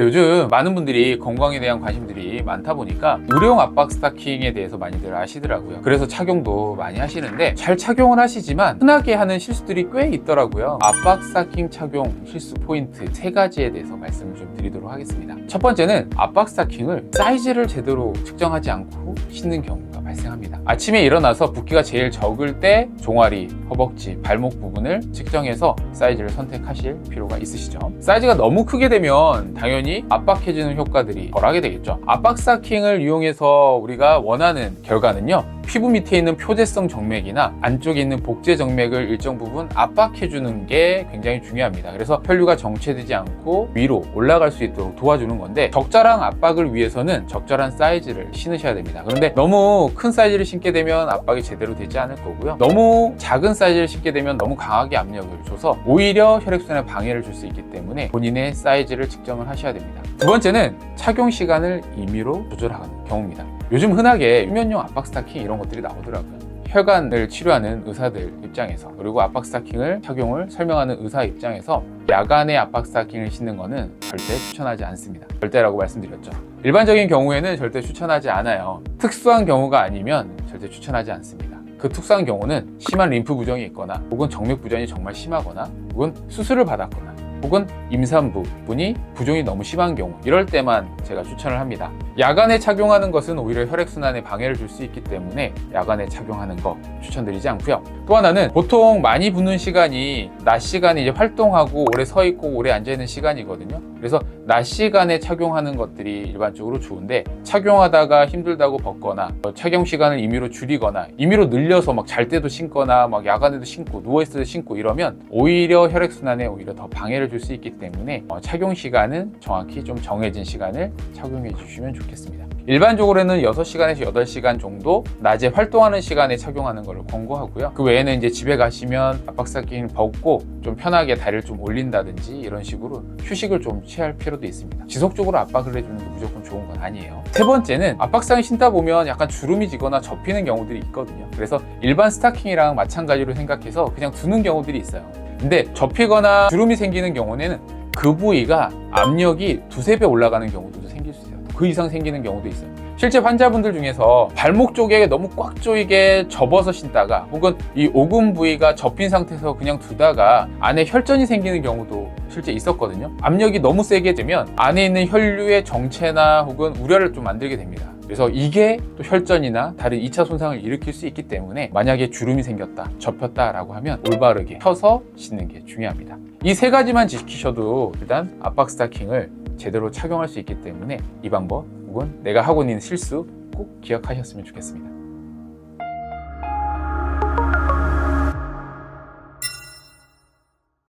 요즘 많은 분들이 건강에 대한 관심들이 많다 보니까 의료용 압박 스타킹에 대해서 많이들 아시더라고요. 그래서 착용도 많이 하시는데 잘 착용을 하시지만 흔하게 하는 실수들이 꽤 있더라고요. 압박 스타킹 착용 실수 포인트 세 가지에 대해서 말씀을 좀 드리도록 하겠습니다. 첫 번째는 압박 스타킹을 사이즈를 제대로 측정하지 않고 신는 경우가 발생합니다. 아침에 일어나서 붓기가 제일 적을 때 종아리, 허벅지, 발목 부분을 측정해서 사이즈를 선택하실 필요가 있으시죠. 사이즈가 너무 크게 되면 당연히 압박해주는 효과들이 덜하게 되겠죠. 압박 스타킹을 이용해서 우리가 원하는 결과는요. 피부 밑에 있는 표재성 정맥이나 안쪽에 있는 복제 정맥을 일정 부분 압박해주는 게 굉장히 중요합니다. 그래서 혈류가 정체되지 않고 위로 올라갈 수 있도록 도와주는 건데 적절한 압박을 위해서는 적절한 사이즈를 신으셔야 됩니다. 그런데 너무 큰 사이즈를 신게 되면 압박이 제대로 되지 않을 거고요. 너무 작은 사이즈를 신게 되면 너무 강하게 압력을 줘서 오히려 혈액순환에 방해를 줄 수 있기 때문에 본인의 사이즈를 측정을 하셔야 됩니다. 두 번째는 착용 시간을 임의로 조절하는 경우입니다. 요즘 흔하게 휴면용 압박 스타킹 이런 것들이 나오더라고요. 혈관을 치료하는 의사들 입장에서 그리고 압박 스타킹을 착용을 설명하는 의사 입장에서 야간에 압박 스타킹을 신는 거는 절대 추천하지 않습니다. 절대라고 말씀드렸죠. 일반적인 경우에는 절대 추천하지 않아요. 특수한 경우가 아니면 절대 추천하지 않습니다. 그 특수한 경우는 심한 림프 부종이 있거나 혹은 정맥 부전이 정말 심하거나 혹은 수술을 받았거나 혹은 임산부 분이 부종이 너무 심한 경우 이럴 때만 제가 추천을 합니다. 야간에 착용하는 것은 오히려 혈액순환에 방해를 줄 수 있기 때문에 야간에 착용하는 거 추천드리지 않고요. 또 하나는 보통 많이 붓는 시간이 낮 시간에 이제 활동하고 오래 서 있고 오래 앉아 있는 시간이거든요. 그래서 낮 시간에 착용하는 것들이 일반적으로 좋은데 착용하다가 힘들다고 벗거나 어, 착용 시간을 임의로 줄이거나 임의로 늘려서 막 잘 때도 신거나 막 야간에도 신고 누워 있을 때 신고 이러면 오히려 혈액 순환에 오히려 더 방해를 줄 수 있기 때문에 어, 착용 시간은 정확히 좀 정해진 시간을 착용해 주시면 좋겠습니다. 일반적으로는 6시간에서 8시간 정도 낮에 활동하는 시간에 착용하는 것을 권고하고요. 그 외에는 이제 집에 가시면 압박스타킹을 벗고 좀 편하게 다리를 좀 올린다든지 이런 식으로 휴식을 좀 취할 필요도 있습니다. 지속적으로 압박을 해주는 게 무조건 좋은 건 아니에요. 세 번째는 압박스타킹 신다 보면 약간 주름이 지거나 접히는 경우들이 있거든요. 그래서 일반 스타킹이랑 마찬가지로 생각해서 그냥 두는 경우들이 있어요. 근데 접히거나 주름이 생기는 경우에는 그 부위가 압력이 두세 배 올라가는 경우도 있어요. 그 이상 생기는 경우도 있어요. 실제 환자분들 중에서 발목 쪽에 너무 꽉 조이게 접어서 신다가 혹은 이 오금 부위가 접힌 상태에서 그냥 두다가 안에 혈전이 생기는 경우도 실제 있었거든요. 압력이 너무 세게 되면 안에 있는 혈류의 정체나 혹은 우려를 좀 만들게 됩니다. 그래서 이게 또 혈전이나 다른 2차 손상을 일으킬 수 있기 때문에 만약에 주름이 생겼다, 접혔다라고 하면 올바르게 펴서 신는 게 중요합니다. 이 세 가지만 지키셔도 일단 압박 스타킹을 제대로 착용할 수 있기 때문에 이 방법 혹은 내가 하고 있는 실수 꼭 기억하셨으면 좋겠습니다.